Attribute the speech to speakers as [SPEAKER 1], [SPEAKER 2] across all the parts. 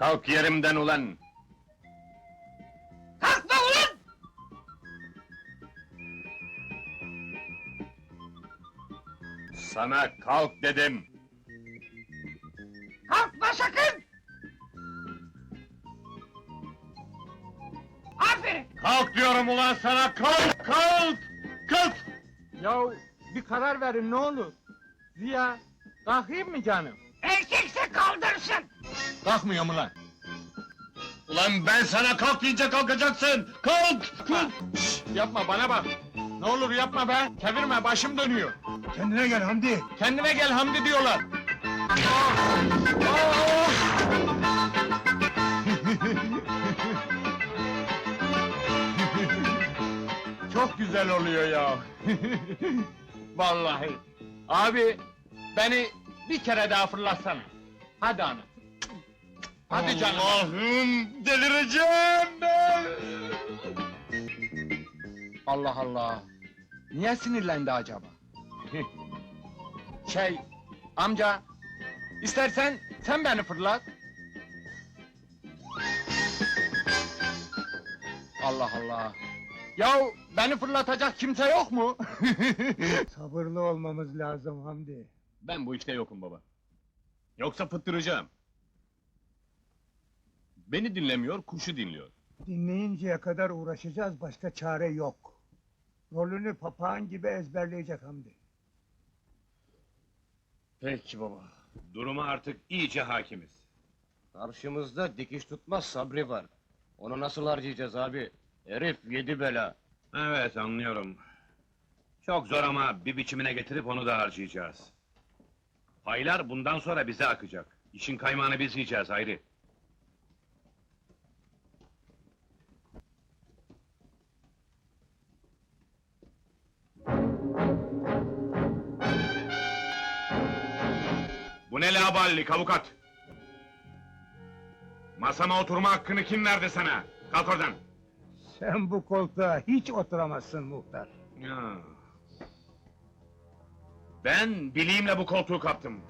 [SPEAKER 1] Kalk yerimden ulan!
[SPEAKER 2] Kalkma ulan!
[SPEAKER 1] Sana kalk dedim!
[SPEAKER 2] Kalkma sakın! Aferin!
[SPEAKER 1] Kalk diyorum ulan sana, kalk, kalk! Kalk!
[SPEAKER 3] Ya bir karar verin ne olur. Ziya, kalkayım mı canım?
[SPEAKER 2] Erkekse kaldırsın!
[SPEAKER 3] Kalkmıyorum ulan.
[SPEAKER 1] Ulan ben sana kalk deyince kalkacaksın! Kalk! Kalk!
[SPEAKER 3] Şşş, yapma bana bak. Ne olur yapma be. Çevirme başım dönüyor.
[SPEAKER 4] Kendine gel Hamdi.
[SPEAKER 3] Kendine gel Hamdi diyorlar. Çok güzel oluyor ya. Vallahi. Abi beni bir kere daha fırlatsana. Hadi ana. Hadi canım.
[SPEAKER 1] Allah'ım delireceğim ben!
[SPEAKER 3] Allah Allah. Niye sinirlendi acaba? şey, amca, istersen sen beni fırlat. Allah Allah. Yahu beni fırlatacak kimse yok mu?
[SPEAKER 4] Sabırlı olmamız lazım Hamdi.
[SPEAKER 1] Ben bu işte yokum baba. Yoksa fıttıracağım. Beni dinlemiyor, kuşu dinliyor.
[SPEAKER 4] Dinleyinceye kadar uğraşacağız, başka çare yok. Rolünü papağan gibi ezberleyecek Hamdi.
[SPEAKER 1] Peki baba. Duruma artık iyice hakimiz.
[SPEAKER 5] Karşımızda dikiş tutmaz Sabri var. Onu nasıl harcayacağız abi? Herif yedi bela.
[SPEAKER 1] Evet anlıyorum. Çok zor ama bir biçimine getirip onu da harcayacağız. Paylar bundan sonra bize akacak. İşin kaymağını biz yiyeceğiz Hayri. Bu ne laballik avukat? Masama oturma hakkını kim verdi sana? Kalk oradan.
[SPEAKER 4] Sen bu koltuğa hiç oturamazsın muhtar.
[SPEAKER 1] Ya. Ben bileğimle bu koltuğu kaptım.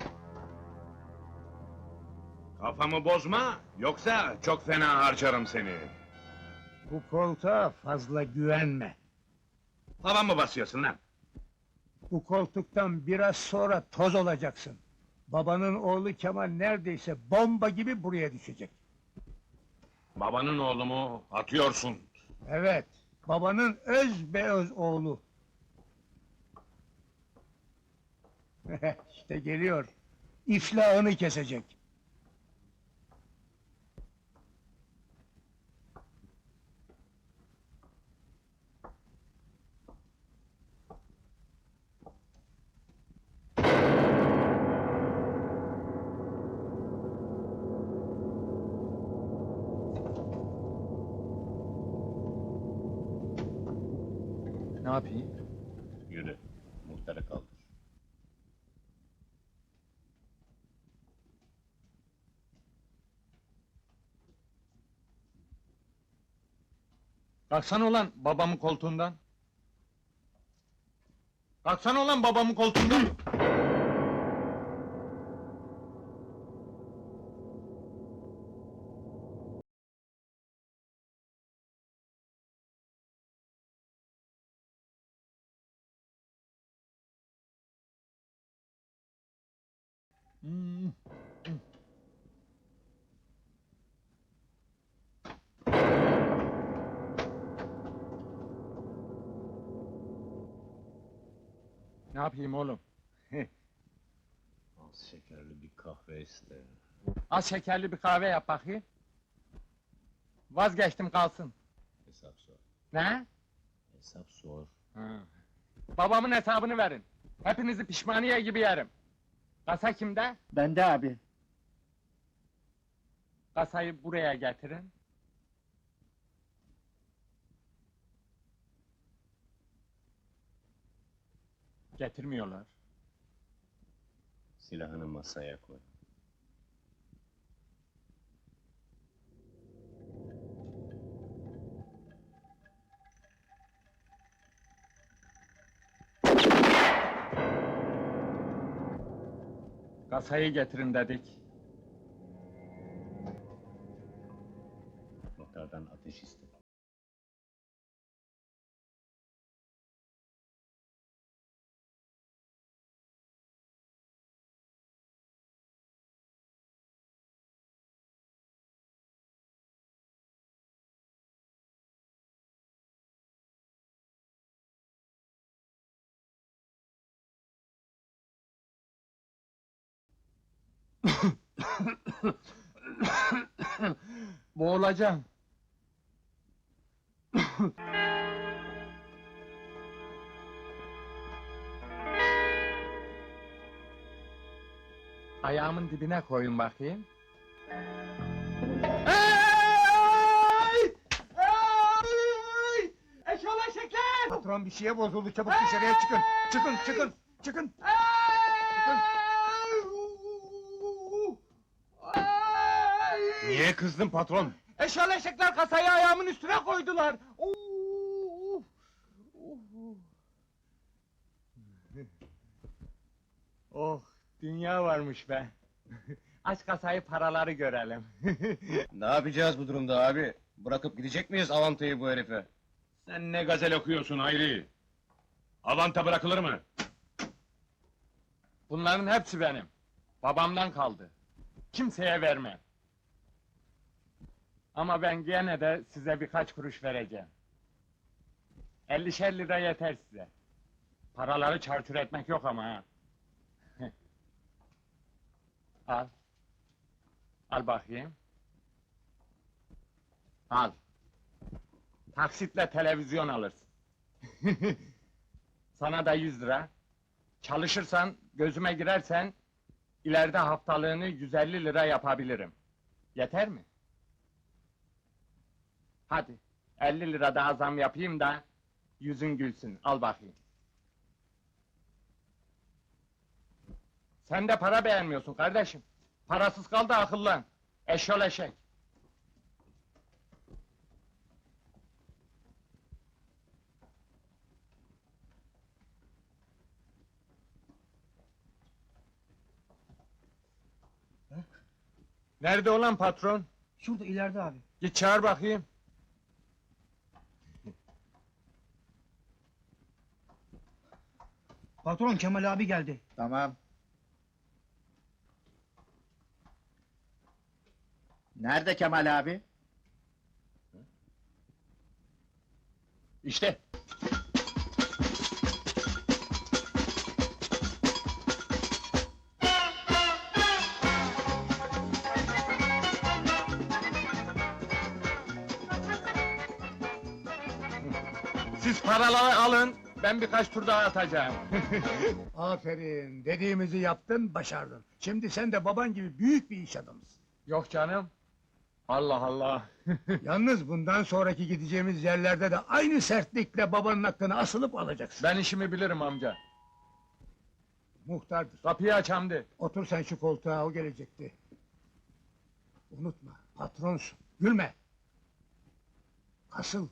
[SPEAKER 1] Kafamı bozma, yoksa çok fena harcarım seni.
[SPEAKER 4] Bu koltuğa fazla güvenme.
[SPEAKER 1] Hava mı basıyorsun lan?
[SPEAKER 4] Bu koltuktan biraz sonra toz olacaksın. Babanın oğlu Kemal neredeyse bomba gibi buraya düşecek.
[SPEAKER 1] Babanın oğlu mu? Atıyorsun.
[SPEAKER 4] Evet, babanın öz be öz oğlu. işte geliyor. İflahını kesecek.
[SPEAKER 3] Ne yapayım?
[SPEAKER 1] Yürü, muhtarı kaldır.
[SPEAKER 3] Kalksana ulan babamın koltuğundan. Kalksana ulan babamın koltuğundan. Hmm. Ne yapayım oğlum?
[SPEAKER 1] Az şekerli bir kahve iste.
[SPEAKER 3] Az şekerli bir kahve yap bakayım. Vazgeçtim kalsın.
[SPEAKER 1] Hesap sor.
[SPEAKER 3] Ne?
[SPEAKER 1] Hesap sor.
[SPEAKER 3] Ha. Babamın hesabını verin. Hepinizi pişmaniye gibi yerim. Kasa kimde?
[SPEAKER 6] Bende abi.
[SPEAKER 3] Kasayı buraya getirin. Getirmiyorlar.
[SPEAKER 1] Silahını masaya koy.
[SPEAKER 3] Kasayı getirin dedik. Boğulacağım. Ayağımın dibine koyun bakayım. Ey! Ey! Eşolaşıklar!
[SPEAKER 4] Patron bir şeye bozuldu çabuk dışarıya çıkın. Çıkın çıkın çıkın. Niye kızdın patron?
[SPEAKER 3] Eşolaşıklar kasayı ayağımın üstüne koydular. Uf! Uf! oh, dünya varmış be. Aç kasayı paraları görelim.
[SPEAKER 5] Ne yapacağız bu durumda abi? Bırakıp gidecek miyiz avantayı bu herife?
[SPEAKER 1] Sen ne gazel okuyorsun Hayri? Avanta bırakılır mı?
[SPEAKER 3] Bunların hepsi benim. Babamdan kaldı. Kimseye vermem. Ama ben gene de size birkaç kuruş vereceğim. 50'şer lira yeter size. Paraları çarçur etmek yok ama ha. Al. Al bakayım. Al. Taksitle televizyon alırsın. Sana da 100 lira. Çalışırsan, gözüme girersen, ileride haftalığını 150 lira yapabilirim. Yeter mi? Hadi, 50 lira daha zam yapayım da, yüzün gülsün, al bakayım. Sen de para beğenmiyorsun kardeşim. Parasız kal da akıllan. Eşyol eşek. Nerede olan patron?
[SPEAKER 4] Şurada ileride abi.
[SPEAKER 3] Git çağır bakayım.
[SPEAKER 4] Patron Kemal abi geldi.
[SPEAKER 6] Tamam. Nerede Kemal abi?
[SPEAKER 3] İşte. Siz paraları alın, ben birkaç tur daha atacağım.
[SPEAKER 4] Aferin. Dediğimizi yaptın, başardın. Şimdi sen de baban gibi büyük bir iş adamısın.
[SPEAKER 3] Yok canım. Allah Allah.
[SPEAKER 4] Yalnız bundan sonraki gideceğimiz yerlerde de aynı sertlikle babanın hakkını asılıp alacaksın.
[SPEAKER 3] ben işimi bilirim amca.
[SPEAKER 4] Muhtardır.
[SPEAKER 3] Kapıyı aç Hamdi.
[SPEAKER 4] Otur sen şu koltuğa, o gelecekti. Unutma, patronsun. Gülme. Kasıl.